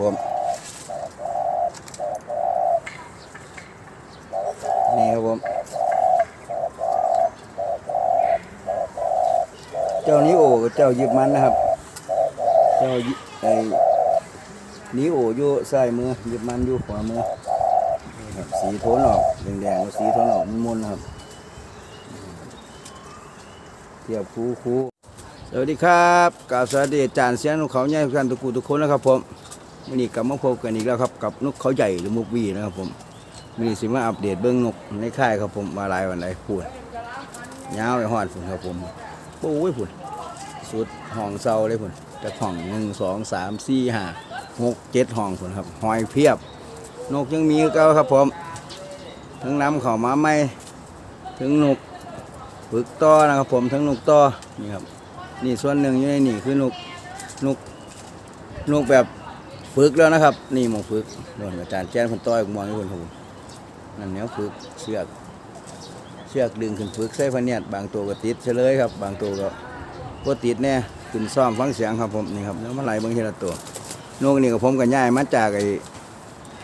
ผมนี่ครับผมเจ้านี้โอกับเจ้ายิบมันนะครับ เจ้าไอ้นี้โออยู่ซ้ายมือยิบมันอยู่ขวามือนี่ครับสีโทนออกแดงๆสีโทนออกมุนๆนะครับเทียบคู่คู่สวัสดีครับกราบสวัสดีจารย์เสียงนกเขาใหญ่ทุกท่านทุกคู่ทุกคนนะครับผม วันนี้กลับมาพบกันอีกแล้วครับกับนกเขาใหญ่หรือมุกวีนะครับผมวันนี้สิมาอัปเดตเบื้องนกในค่ายครับผมมาลายวันไหนพูดยาวไปหอดฝุ่นครับผมโอ้ยฝุ่นสุดห้องเซาเลยพุ่นจากห้องหนึ่งสองสามสี่ห้าหกเจ็ดห้องพุ่นครับหอยเพียบ นกยังมีก่าครับผมทั้งน้ำข่ามาไม่ถึงนกปึกต่อนะครับผมทั้งนกต่อนี่ครับนี่ส่วนหนึ่งอยู่ในนี่คือนกนกนกแบบ ฝึกแล้วนะครับ นี่หมองฝึกโดนอาจารย์แจ้นคนต้อยมองอยู่คนครับผมนั่นแนวฝึกเชือกเชือกดึงขึ้นฝึกใส่พะเนียดบางตัวก็ติดเฉลยครับ บางตัวก็ปกติดเนี่ยขึ้นซ่อมฟังเสียงครับผมนี่ครับแล้วมาไล่เบิ่งทีละตัวนกนี่กับผมก็ย้ายมาจากไอ้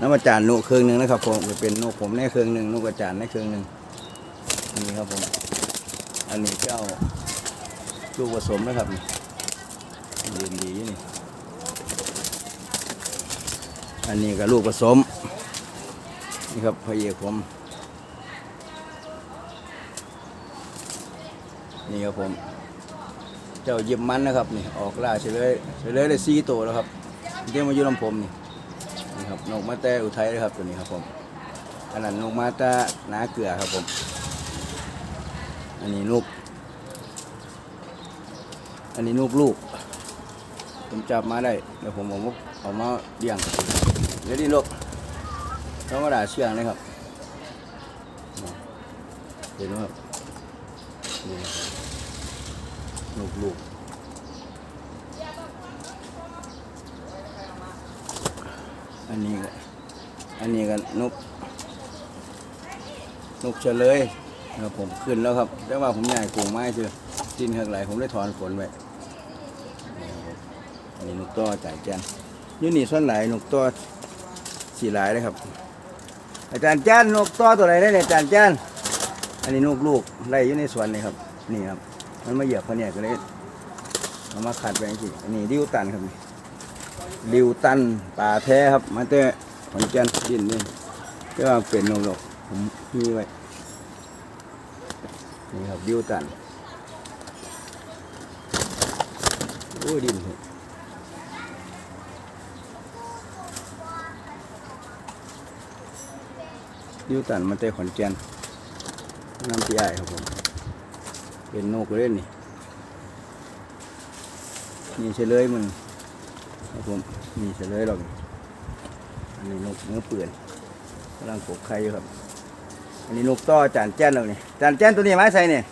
น้ำอาจารย์นกเครื่องหนึ่งนะครับผมก็เป็นนกผมในเครื่องหนึ่งนกอาจารย์ในเครื่องหนึ่งนี่ครับผมอันนี้เจ้าลูกผสมนะครับเรียนดีนี่ อันนี้ก็ลูกผสม นี่ครับพระเอกผม นี่ครับผม เจ้าเยี่ยมมันนะครับนี่ออกล่าเฉลยเฉลยได้สี่ตัวแล้วครับเดี๋ยวมาอยู่ลำผมนี่นี่ครับนกมาแต่อุทัยเลยครับตัวนี้ครับผมอันนั้นนกมาแต่นาเกลือครับผม อันนี้นกอันนี้นกลูก ผมจับมาได้เดี๋ยวผมเอามาเอามาเลี้ยง เดี๋ยวนี้นกธรรมดาเชื่องเลยครับเห็นไหมครับนี่ครับลูกลูกอันนี้ก็อันนี้ก็นกนกเฉลยครับผมขึ้นแล้วครับแต่ว่าผมใหญ่กลุ่งไม้เชื่อดินข้างไหลผมได้ถอนขนไว้อันนี้นกต้อจ่ายแจนนี่นี่ส่วนไหลนกต้อ สีหลายเลยครับ อาจารย์แจ้นนกต้อตัวไหนได้เนี่ยอาจารย์แจ้นอันนี้นกลูกไล่อยู่ในสวนนี่ครับ นี่ครับ มันมาเหยียบเขาเนี่ยก็เลยเอามาขัดไปสิอันนี้ริวตันครับนี่ริวตันป่าแท้ครับ มาแต่ขอนแก่นดินนี่ก็ว่าเป็นนกหรอกผมมีไว้นี่ครับริวตันโอ้ดิน เถอะริวตันมาแต่ขอนแก่นน้ำพี่ไอครับผม เป็นนกเล่นนี่ นี่เฉลยมันครับผมนี่เฉลยหรอกอันนี้นกเนื้อเปื่อนกำลังกบไข่อยู่ครับ อันนี้นกต้อจานแจ้นเรานี่จานแจ้นตัวนี้ไม้ใส่นี่ย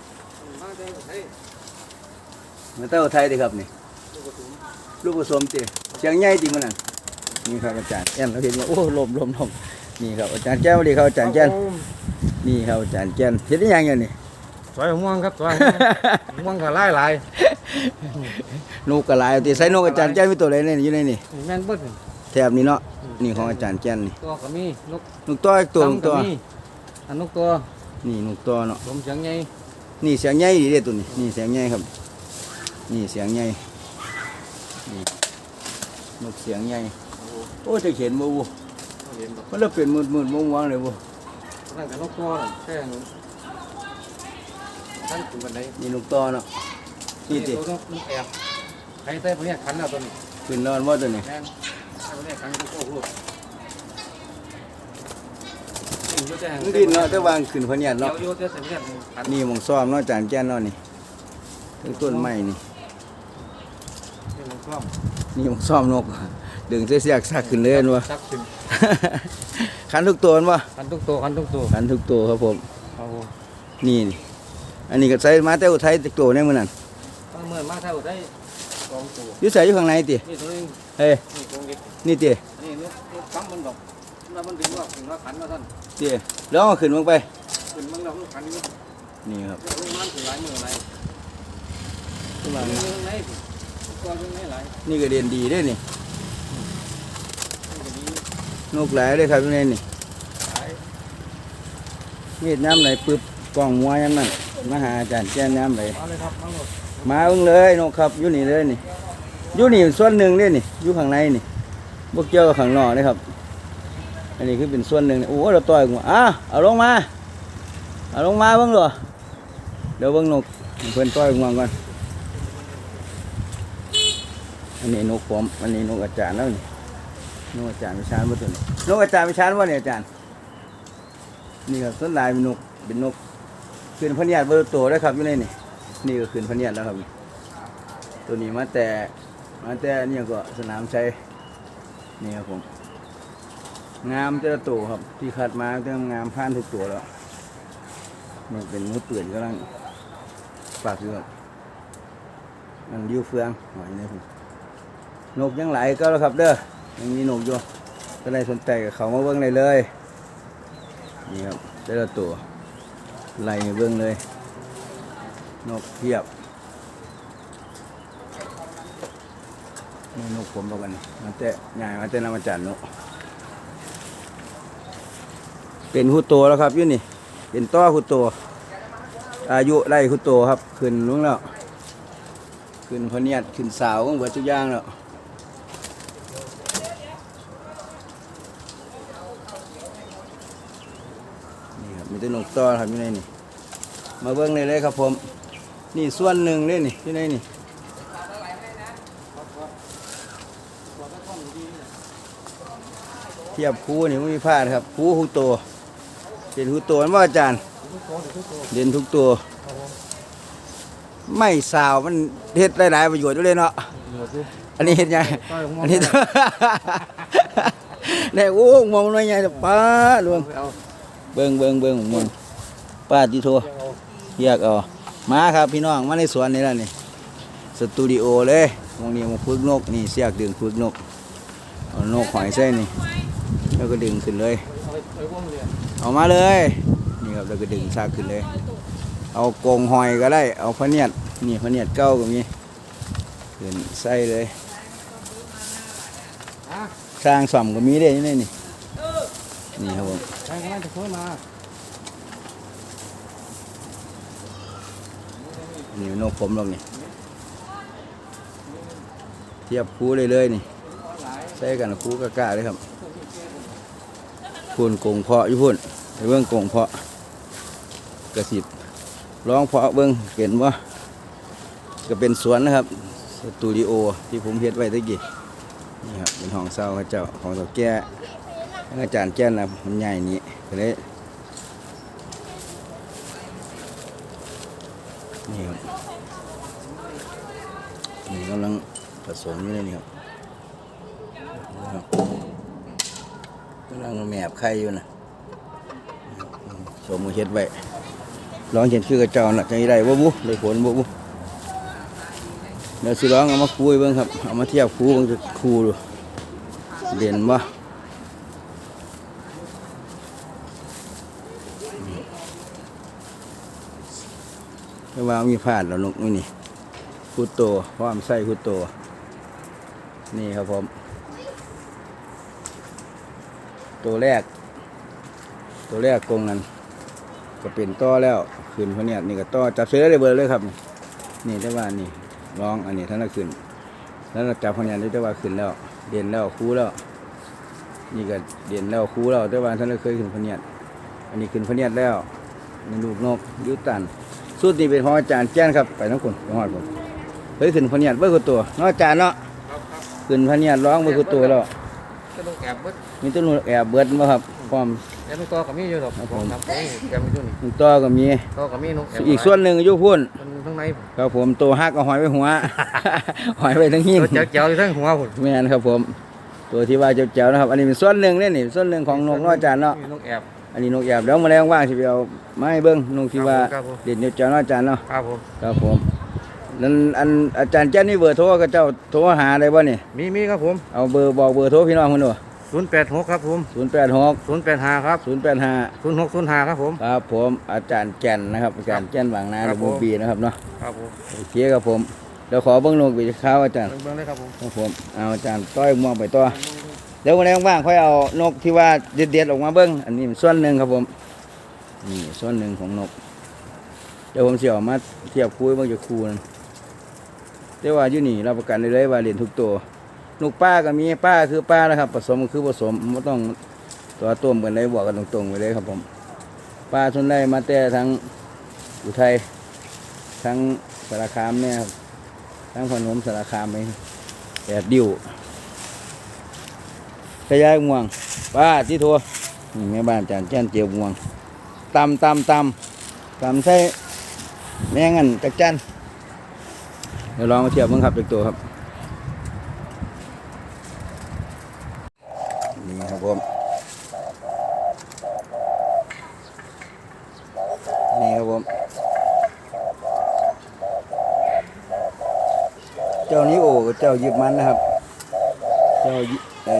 มันเต้าไทยดีครับนี่ลูกผสมจีเชียงใหญ่จริงมันนั่นนี่ครับอาจารย์แจ้นเราเห็นว่าโอ้ลมลมลม นี่ครับอาจารย์แจ้นสวัสดีครับอาจารย์แจ้นนี่ครับอาจารย์แจ้นเห็นได้ยังไงนี่ซอยม่วงครับซอยม่วงก็หลายหลายนกกระลายตีใส่นกอาจารย์แจ้นมีตัวอะไรเนี่ยอยู่ในนี่แม่นเบิดนี่แถบนี้เนาะนี่ของอาจารย์แจ้นนี่ตัวก็มีนกนกตัวอีกตัวหนึ่งก็ตัวมีอันนกตัวนี่นกตัวเนาะลมเสียงใหญ่นี่เสียงใหญ่ดีเด้ตัวนี้นี่เสียงใหญ่ครับ นี่เสียงใหญ่นี่นกเสียงใหญ่โอ้จะเห็นบ่บ่ เห็นบ่มันแล้วเป็นมืดมืดๆม่วงๆเลยบ่นั่นก็นกตัวน่ะแค่นั้นท่านถึงบันไดนี่นกตัวเนาะนี่ติตัวนกนกแอบใครใส่พวกเนี้ยขันเอาตัวนี้ขึ้นนอนว่าตัวนี้แม่นใส่พวกเนี้ยขันก็โคตรอยู่แต่มันดินเนาะแต่วางขึ้นพะเนียดเนาะเนาะอยู่แต่เสียงเนี้ยขันนี่หมองซ้อมเนาะอาจารย์แจ้นเนาะนี่ทั้งต้นไม้นี่นี่มันคล่อมนี่หมองซ้อมนก ดึงเสียกซักขึ้นเลยเห็นบ่ซักขึ้นขันทุกตัวเห็นบ่ขันทุกตัวขันทุกตัวขันทุกตัวครับผมเอานี่นี่อันนี้ก็ใส่มาแต่อุทัยตะโกในมือนั่นเอาเมื่อมาเท่าได้สองตัวอยู่ใส่อยู่ข้างในตินี่ตัวนึงเฮ้ยนี่ตรงนี้นี่ตินี่นกนกคำมันบอกแล้วมันถึงว่าถึงว่าขันว่าท่านติแล้วเอาขึ้นลงไปถึงมันเราขันนี่นี่ครับเรื่องมันถึงหลายมือหลายขึ้นมาเรื่องไหนตัวเรื่องไหนหลายนี่ก็เรียนดีเด้นี่ นกหลายเลยครับอยู่ในนี่มีดน้ำไหลปึ๊บกล้องมัวยังนั่นมาหาอาจารย์แจ้น้ำไหลเอาเลยครับเอาหมดมาเบิ่งเลยนกครับอยู่นี่เลยนี่อยู่นี่ส่วนหนึ่งเลยนี่อยู่ข้างในนี่บวกเกี่ยวกับข้างนอกเลยครับ อันนี้คือเป็นส่วนหนึ่งนี่โอ้เราต่อยกูอะเอาลงมาเอาลงมาเบิ่งเหรอเดี๋ยวเบิ่งนกเพิ่นต่อยงวงก่อนอันนี้นกผมอันนี้นกอาจารย์แล้วนี่ นกอาจารย์วิชาญบ่ตัวนี้นกอาจารย์วิชาญว่าเนี่ยอาจารย์ นี่ครับส่วนลายเป็นนกเป็นนกขึ้นพะเนียดเบอร์โตได้ครับอยู่ในนี่นี่ก็ขึ้นพะเนียดแล้วครับ ตัวนี้มาแต่มาแต่เนี่ยก็สนามชัยนี่ครับผมงามแต่ละตัวครับ ที่คัดมาเต็มงามผ่านทุกตัวแล้วนี่เป็นมือเปื่อนกำลังฝากอยู่ครับนังยิ้วเฟืองหอยนี่ผมนกยังไหลก็แล้วครับเด้อ ยังมีนกอยู่ก็ได้สนใจกับเขามาเบิ้งเลยเลย นี่ครับแต่ละตัวไล่ให้เบิ้งเลย นกเพียบนี่นกผมบอกกันมันแต่ใหญ่มาแต่นำมาจันนกเป็นหุโตแล้วครับยุ่นี่ เป็นต้อหุโตอายุไล่หุโตครับ ขึ้นลุงแล้ว ขึ้นพเนียดขึ้นสาวของเบิดทุกอย่างแล้วนี่ครับมี แต่นกต้อครับอยู่ในนี่ มาเบิ้งเลยเลยครับผม นี่ส่วนหนึ่งเลยนี่ที่ในนี่เทียบคูนี่ไม่มีพลาดครับคูหูโตเด่นหูโตนั่ว่าอาจารย์เด่นทุกตัว ไม่สาวมันเฮ็ดหลายประโยชน์อยู่เลยเนาะหมดอยู่อันนี้เฮ็ดยังอันนี้ได้โอ้มองหน่อยใหญ่ป้าดวง เอาเบิ่งเบิ่งเบิ่งมองป้าติโทเอาเรียกเอามาครับพี่น้องมาในสวนนี่แล้วนี่สตูดิโอเลยตรงนี้มาฝึกนกนี่เสียกดึงฝึกนกเอานกหอยใส่นี่ แล้วก็ดึงขึ้นเลยเอาไปไปว่องเรียนเอามาเลยนี่ครับแล้วก็ดึงซากขึ้นเลย เอากรงหอยก็ได้ เอาพะเนียดนี่พะเนียดเก้าก็มีขึ้นใส่เลยอะสร้างส่อมก็มีได้นี่นี่ นี่ครับผมใครกำลังจะเข้ามานี่นกผมลงนี่เทียบคูเลยเลยนี่ใส่กันคูกะกะเลยครับพุ่นกงเพาะอยู่พุ่นไปเบิ้องกงเพาะกระสิบร้องเพาะเบิ้องเห็นว่าก็เป็นสวนนะครับสตูดิโอที่ผมเฮ็ดไว้ตะกี้นี่ครับเป็นห้องเศร้าเขาเจ้าของตัวแก่ อาจารย์แจ้นนะมันใหญ่นี้ก็เลยนี่ครับนี่กำลังผสมอยู่เลยนี่ครับนี่ครับกำลังแมบไข่อยู่นะสมมือเฮ็ดไว้ลองเห็นคือกระเจ้าน่ะจะได้บ่บุได้ผลบ่บุเดี๋ยวสิลองเอามาคุยเบิ่งครับ เอามาเทียบคูเบิ่งจะคูดูเด่นบ่ ว่ามีพลาดแล้วนกนี่นี่คูโตพร้อมใส่คูโต นี่ครับผม ตัวแรก ตัวแรกกงนั้น ก็เป็นต่อแล้วขึ้นพะเนี่ยนี่ก็ต่อจับเสือได้เบอร์เลยครับ นี่แต่ว่านี่ลองอันนี้ท่านละขึ้นแล้วจับพะเนี่ยได้ว่าขึ้นแล้ว เด่นแล้วคู่แล้ว นี่ก็เด่นแล้วคู่แล้วแต่ว่าท่านละเคยขึ้นพะเนี่ยอันนี้ขึ้นพะเนี่ยแล้วนี่ลูกนกยุตัน สุดนี่เป็นของอาจารย์แจ้นครับไปน้องคุณไปหอดผมเคยขึ้นพะเนี่ยเบอร์คือตัวเน้องอาจารย์เนาะครับครับขึ้นพะเนี่ยร้องเบอร์คือตัวแล้วจะต้องแอบเบิดมีต้นแอบเบิดมาครับพร้อมแอบตัวกับมีอยู่หรอกครับผผมมครับโอ้ยแกมีอยู่นี่มีต่อก็มีตัวกับมีนกแบอีกส่วนหนึ่งอยู่พุ่นมันข้างในครับผมตัวฮักเอาหอยไว้หัวหอยไว้ทั้งหิ้งตัวเจ้าเจ้าอยู่ทั้งหัวผมแม่นครับผม ตัวที่ว่าเจ๋วๆนะครับ อันนี้เป็นส่วนหนึ่งเนี่ยนี่ส่วนหนึ่งของนกน้อยจานเนาะนกแอบ อันนี้นกแอบเดี๋ยวมาแรงว่างสิไปเอาไมาให้เบิ้งนกที่ว่าครับผม เด่นเจ๋วๆน้อยจานเนาะครับผมครับผมนั้นอันอาจารย์แจ้นนี่เบอร์โทรก็เจ้าโทรหาได้บ่นี่มีมีครับผมเอาเบอร์บอกเบอร์โทรพี่น้องเพิ่นดูศูนย์แปดหกครับผมศูนย์แปดหกศูนย์แปดห้าครับศูนย์แปดห้าศูนย์หกศูนย์ห้าครับผม ครับผมอาจารย์แก่นนะครับอาจารย์แก่นบางนาหครัรืบอบูผม บีนะครับเนาะครับผมโอเคครับผมเดี๋ยวขอเบิ้งนกไปข้าวอาจารย์เบิ่งเบิ่งเลยครับผมครับผมเอาอาจารย์ต้อยม่วงไปต่อ เดี๋ยววันนี้ว่างๆค่อยเอานกที่ว่าเด็ดๆออกมาเบิ้งอันนี้ส่วนหนึ่งครับผมนี่ส่วนหนึ่งของนก เดี๋ยวผมเสียออกมาเทียบคู่เบิ่งจะคู่นั่นแต่ว่าอยู่นี่รับประกันได้เลยว่าเรียนทุกตัวนกป้าก็มีป้าคือป้านะครับ ผสมก็คือผสมไม่ต้องตัวต้มกันได้บอกกันตรงๆไปเลยครับผมป้าชนได้มาแต่ทั้งอุทัยทั้งสารคามเนี่ยครับทั้งพนมสารคามไปแปดดิ้ว ขยายม่วงป้าที่ทัวแม่บ้านจานแจ้นเจียวม่วงตำตำตำตำใส่แม่งอันจักจันเดี๋ยวลองมาเทียบมึงครับจากตัวครับ นี่ครับผมนี่ครับผม เจ้านี้โอกับเจ้ายิบมันนะครับ เจ้าไอ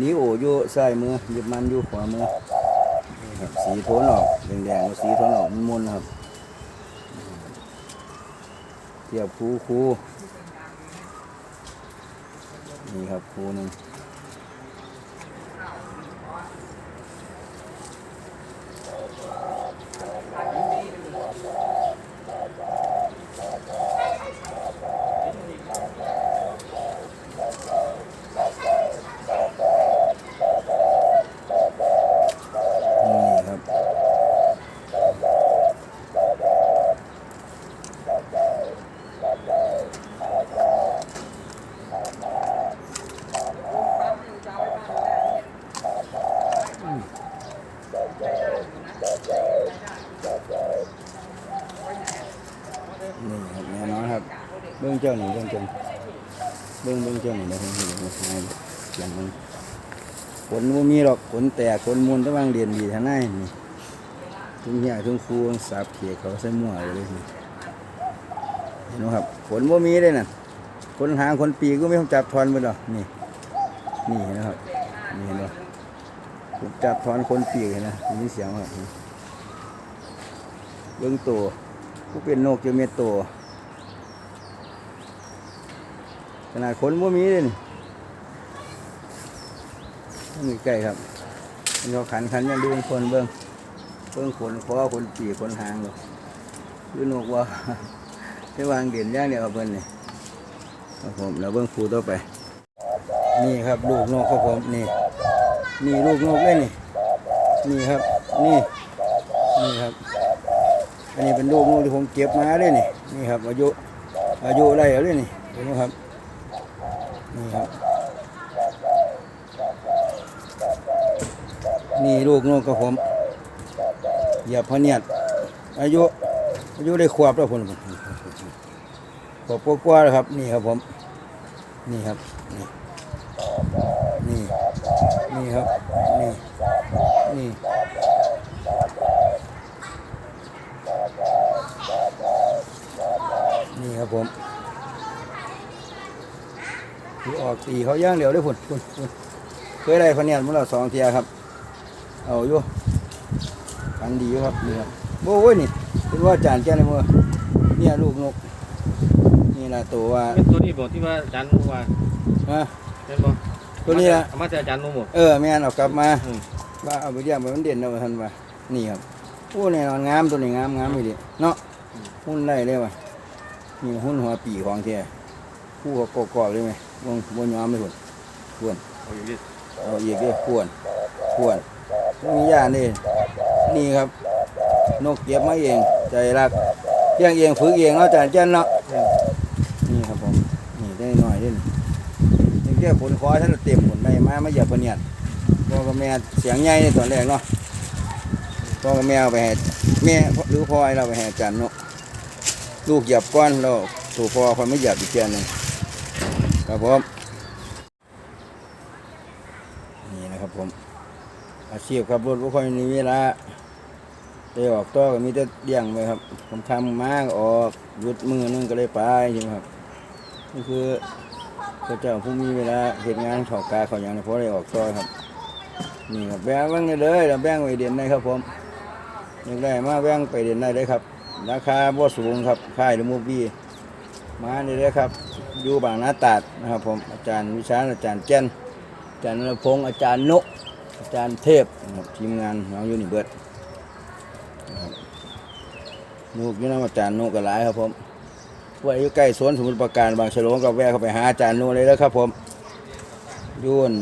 นี้โออยู่ซ้ายมือหยิบมันอยู่ขวามือครับสีโทนออกแดงๆสีโทนออกมุนๆนะครับเทียบคูคูนี่ครับคูหนึ่ง นี่ครับ นี่ครับแน่นอนครับ เบื้องเจ้าหนึ่งเบื้องเจ้าเบื้องเบื้องเจ้าหนึ่งเดี๋ยวผมเห็นมาใช้อย่างนึงขนบ่มีหรอกขนแตกขนมูลตะวางเรียนดีท่านั่นนี่ทุกอย่าทุกครูสับเขียเขาใส่หมั่วเลยนี่เห็นไหมครับขนบ่มีเลยน่ะขนหางขนปีกก็ไม่ต้องจับทอนไปหรอกนี่ นี่เห็นะครับนี่เห็นไหม ผมจับทอนขนปีกเห็นะมีเสียงครับเบื้องตัวผู้เป็นนกจะเม็ดตัวขนาดขนบ่มีเลยนี่นี่ใกล้ครับมันเขาขันขันยังดูคนเบิ้งเบิ้งขนคอขนปีกขนหางหรอกดูนกว่าได้วางเด่นย่างเดียวกับเบิ้นนี่ครับผมแล้วเบิ้งครูต่อไป นี่ครับลูกนกครับผมนี่ นี่ลูกนกเลยนี่ นี่ครับ นี่ นี่ครับ อันนี้เป็นลูกนกที่ผมเก็บมาเลยนี่ นี่ครับ อายุ อายุอะไรแล้วนี่เห็นไหมครับ นี่ครับ นี่ลูกนกกับผมเหยียบพเนียดอายุ อายุได้ขวบแล้วผมขวบกว่าๆครับ นี่ครับผม นี่ครับ นี่ นี่ นี่ครับ นี่ นี่ นี่ครับผมที่ออกตีเขาย่างเดียวได้ผลผลผลเคยได้พะเนียดมาแล้วสองเทียครับ เอาอยู่ฟันดีอยู่ครับนี่ครับโอ้ยนี่เป็นว่าจานแก้ในมือเนี่ยลูกนกนี่นะตัวว่าเป็นตัวนี้บอกที่ว่าอาจารย์รู้ว่าฮะเป็นบ่ ตัวนี้ละเอามาจากอาจารย์รู้หมดเออแม่นเอากลับมาอืมว่าเอาไปเลี้ยงไปมันเด่นเอาไปทันว่านี่ครับโอ้แน่นอนงามตัวนี้งามงามเลยดิเนาะหุ้นได้เลยว่ะนี่หุ้นหัวปีของแท้ผู้เขากอกๆเลยไหมวงบนยอมไม่ผลควรเอาอยู่ดิเอาอีกเลยควรควรมีญาตินี่นี่ครับ นกเก็บมาเอง ใจรักเลี้ยงเองฝึกเองเนาะจานเจนเนาะ อืม นี่ครับผมนี่ได้หน่อยเด่น นี่แค่ผลคอท่านเต็มผลได้มาไม่เหยียบพะเนียดพ่อกับแม่เสียงใหญ่ในตอนแรกเนาะพ่อกับแม่เอาไปให้แม่หรือพ่อให้เราไปให้อาจารย์เนาะลูกเหยียบก้อนเราถูกพ่อคนไม่เหยียบอีกเพียนหนึงครับผมนี่นะครับผม อาชีพขับรถบ่ค่อยมีเวลาไปออกต่อก็มีแต่เลี้ยงไปครับผมทำมากออกหยุดมือนึงก็เลยไปใช่ไหมครับนี่คือ พระเจ้าผู้มีเวลาเหตุงานเขากาเขาอย่างในเพราะได้ออกต่อครับ นี่ครับแบ่งไว้ได้เลยแล้วแบ่งไว้เด่นได้ครับผมอยากได้มาแบ่งไปเด่นได้เลยครับ ราคาบ่สูงครับค่ายหรือมูบี้มาได้เลยครับอยู่บางนาตาดนะครับผมอาจารย์วิชาอาจารย์เจนอาจารย์นรพงศ์อาจารย์นุอาจารย์เทพทีมงานน้องยูนิเบิร์ตนะครับลูกอยูนำอาจารย์นุก็หลายครับผม ผู้อยู่ใกล้สวนสมุทรปราการบางฉลงก็แวะเข้าไปหาอาจารย์นุเลยแล้วครับผมยุ่น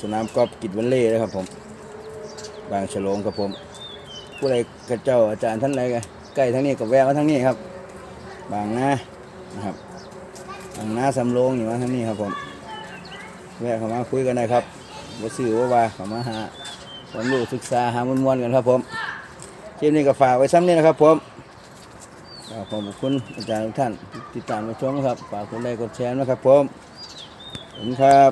สนามกอล์ฟกิจวันเล่นะครับผม บางฉลงครับผม ผู้ใดกระเจ้าอาจารย์ท่านใดก็ใกล้ทั้งนี้ก็แวะมาทั้งนี้ครับ บางนานะครับบางนาสำโรงอยู่มาทั้งนี้ครับผม แวะเข้ามาคุยกันได้ครับบ่ซื้อว่าว่าเข้ามาหาความรู้ศึกษาหามวนๆกันครับผมคลิปนี้ก็ฝากไว้ซ้ำนี้นะครับผม ขอบคุณอาจารย์ทุกท่านติดตามมาชมนะครับฝากกดไลค์กดแชร์นะครับผมขอบคุณครับ